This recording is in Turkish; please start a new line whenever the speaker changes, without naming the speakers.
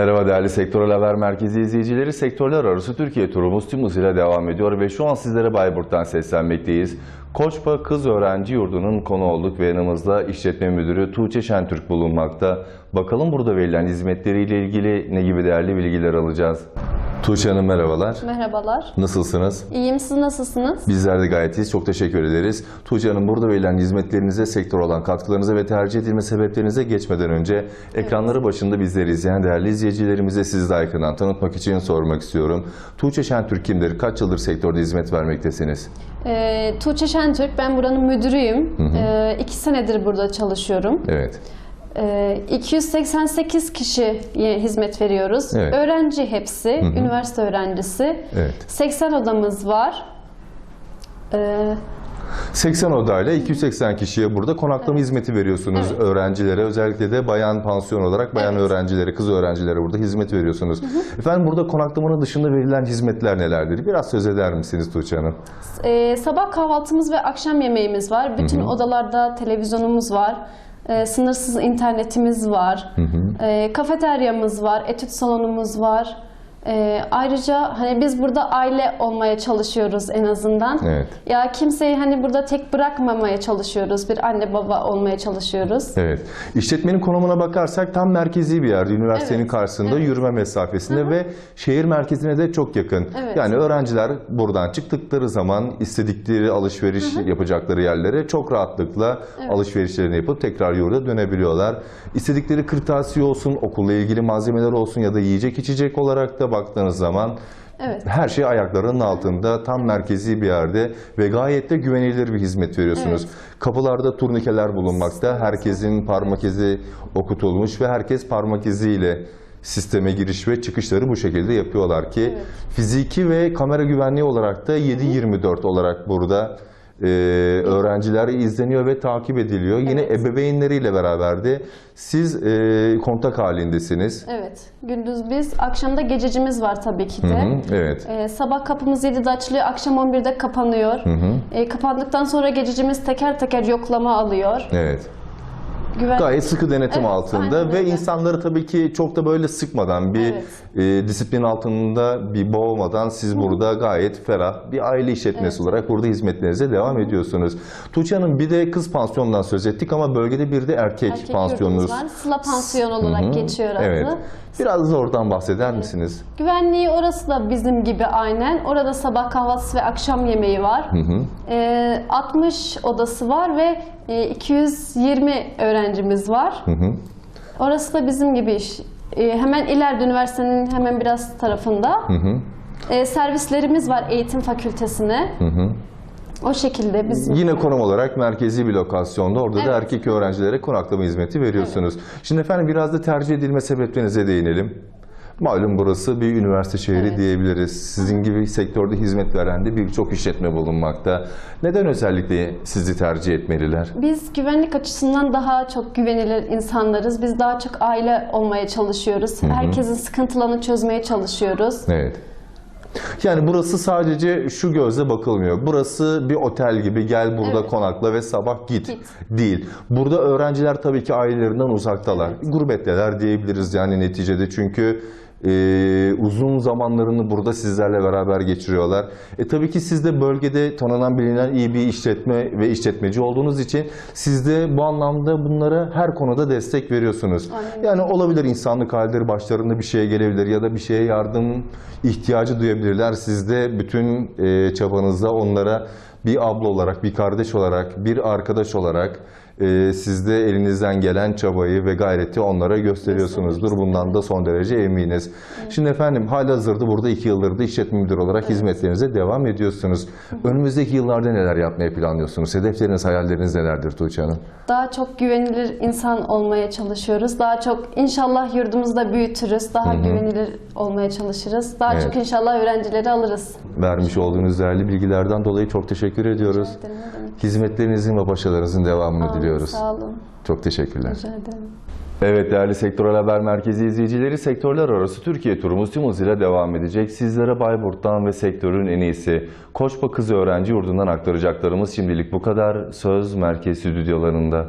Merhaba değerli Sektörel Haber Merkezi izleyicileri. Sektörler arası Türkiye turumuz tüm hızıyla devam ediyor ve şu an sizlere Bayburt'tan seslenmekteyiz. Koçpa Kız Öğrenci Yurdu'nun konu olduk ve yanımızda işletme müdürü Tuğçe Şentürk bulunmakta. Bakalım burada verilen hizmetleriyle ilgili ne gibi değerli bilgiler alacağız. Tuğçe Hanım merhabalar.
Merhabalar.
Nasılsınız?
İyiyim, siz nasılsınız?
Bizler de gayet iyiyiz. Çok teşekkür ederiz. Tuğçe Hanım burada verilen hizmetlerinize, sektör olan katkılarınıza ve tercih edilme sebeplerinize geçmeden önce ekranları başında bizleri izleyen değerli izleyicilerimize sizi daha yakından tanıtmak için sormak istiyorum. Tuğçe Şentürk kimdir? Kaç yıldır sektörde hizmet vermektesiniz?
Ee, Tuğçe Şentürk, ben buranın müdürüyüm. Ee, iki senedir burada çalışıyorum.
Evet.
Ee, 288 kişiye hizmet veriyoruz.
Evet.
Öğrenci hepsi, üniversite öğrencisi.
Evet.
80 odamız var. Ee,
80 odayla 280 kişiye burada konaklama hizmeti veriyorsunuz
Evet.
öğrencilere. Özellikle de bayan pansiyon olarak bayan
Evet.
öğrencilere, kız öğrencilere burada hizmet veriyorsunuz. Efendim burada konaklamanın dışında verilen hizmetler nelerdir? Biraz söz eder misiniz Tuğçe Hanım?
e, sabah kahvaltımız ve akşam yemeğimiz var. Bütün odalarda televizyonumuz var. Ee, sınırsız internetimiz var. Ee, kafeteryamız var, etüt salonumuz var. Ee, ayrıca hani biz burada aile olmaya çalışıyoruz en azından.
Evet.
Ya kimseyi hani burada tek bırakmamaya çalışıyoruz. Bir anne baba olmaya çalışıyoruz.
Evet. İşletmenin konumuna bakarsak tam merkezi bir yerde, üniversitenin
Evet,
karşısında
evet.
yürüme mesafesinde ve şehir merkezine de çok yakın.
Evet.
Yani öğrenciler buradan çıktıkları zaman istedikleri alışveriş yapacakları yerlere çok rahatlıkla alışverişlerini yapıp tekrar yurda dönebiliyorlar. İstedikleri kırtasiye olsun, okulla ilgili malzemeler olsun ya da yiyecek içecek olarak da baktığınız zaman
Evet.
her şey ayaklarının altında, tam merkezi bir yerde ve gayet de güvenilir bir hizmet veriyorsunuz. Kapılarda turnikeler bulunmakta. Herkesin parmak izi okutulmuş ve herkes parmak iziyle sisteme giriş ve çıkışları bu şekilde yapıyorlar ki fiziki ve kamera güvenliği olarak da 7-24 olarak burada e, öğrenciler izleniyor ve takip ediliyor. Yine ebeveynleriyle beraber de siz e, kontak halindesiniz.
Evet. Gündüz biz, akşamda gececimiz var tabii ki de.
Hı, evet.
Ee, sabah kapımız 7'de açılıyor, akşam 11'de kapanıyor. Ee, kapandıktan sonra gececimiz teker teker yoklama alıyor.
Evet.
Güven...
Gayet sıkı denetim
Evet,
altında ve insanları tabii ki çok da böyle sıkmadan bir
Evet.
e, disiplin altında bir boğmadan siz burada gayet ferah bir aile işletmesi olarak burada hizmetlerinize devam ediyorsunuz. Tuğçe Hanım bir de kız pansiyonundan söz ettik ama bölgede bir de erkek,
Erkek
pansiyonunuz.
var. Sıla pansiyon olarak geçiyor adı.
Evet. Biraz da oradan bahseder misiniz?
Güvenliği orası da bizim gibi aynen. Orada sabah kahvaltısı ve akşam yemeği var. Ee, 60 odası var ve e, 220 öğrencimiz var. Orası da bizim gibi iş. Ee, hemen ileride üniversitenin hemen biraz tarafında. Ee, servislerimiz var eğitim fakültesine. O şekilde bizim.
Yine konum olarak merkezi bir lokasyonda orada da
Evet.
erkek öğrencilere konaklama hizmeti veriyorsunuz. Şimdi efendim biraz da tercih edilme sebeplerinize değinelim. Malum burası bir üniversite şehri
Evet.
diyebiliriz. Sizin gibi sektörde hizmet veren de birçok işletme bulunmakta. Neden özellikle sizi tercih etmeliler?
Biz güvenlik açısından daha çok güvenilir insanlarız. Biz daha çok aile olmaya çalışıyoruz. Herkesin sıkıntılarını çözmeye çalışıyoruz.
Evet. Yani burası sadece şu gözle bakılmıyor. Burası bir otel gibi gel burada
Evet.
konakla ve sabah git.
Git.
Değil. Burada öğrenciler tabii ki ailelerinden uzaktalar. Gurbetteler diyebiliriz yani neticede çünkü e, uzun zamanlarını burada sizlerle beraber geçiriyorlar. E tabii ki siz de bölgede tanınan bilinen iyi bir işletme ve işletmeci olduğunuz için siz de bu anlamda bunlara her konuda destek veriyorsunuz.
Aynen.
Yani olabilir insanlık halleri başlarında bir şeye gelebilir ya da bir şeye yardım ihtiyacı duyabilirler. Siz de bütün e, çabanızla onlara bir abla olarak, bir kardeş olarak, bir arkadaş olarak e, siz de elinizden gelen çabayı ve gayreti onlara gösteriyorsunuzdur. Bundan da son derece eminiz. Şimdi efendim halihazırda burada iki yıldır da işletme müdürü olarak hizmetlerinize devam ediyorsunuz. Önümüzdeki yıllarda neler yapmayı planlıyorsunuz? Hedefleriniz, hayalleriniz nelerdir Tuğçe Hanım?
Daha çok güvenilir insan olmaya çalışıyoruz. Daha çok inşallah yurdumuzda büyütürüz. Daha güvenilir olmaya çalışırız. Daha
Evet.
çok inşallah öğrencileri alırız.
Vermiş olduğunuz değerli bilgilerden dolayı çok teşekkür ediyoruz.
Ederim, ne demek.
Hizmetlerinizin ve başarılarınızın devamını
Amin,
diliyoruz.
Sağ olun.
Çok teşekkürler.
Rica ederim.
Evet değerli Sektörel Haber Merkezi izleyicileri sektörler arası Türkiye turumuz tüm hızıyla devam edecek. Sizlere Bayburt'tan ve sektörün en iyisi Koçba Kız Öğrenci Yurdu'ndan aktaracaklarımız şimdilik bu kadar. Söz Merkez Stüdyolarında.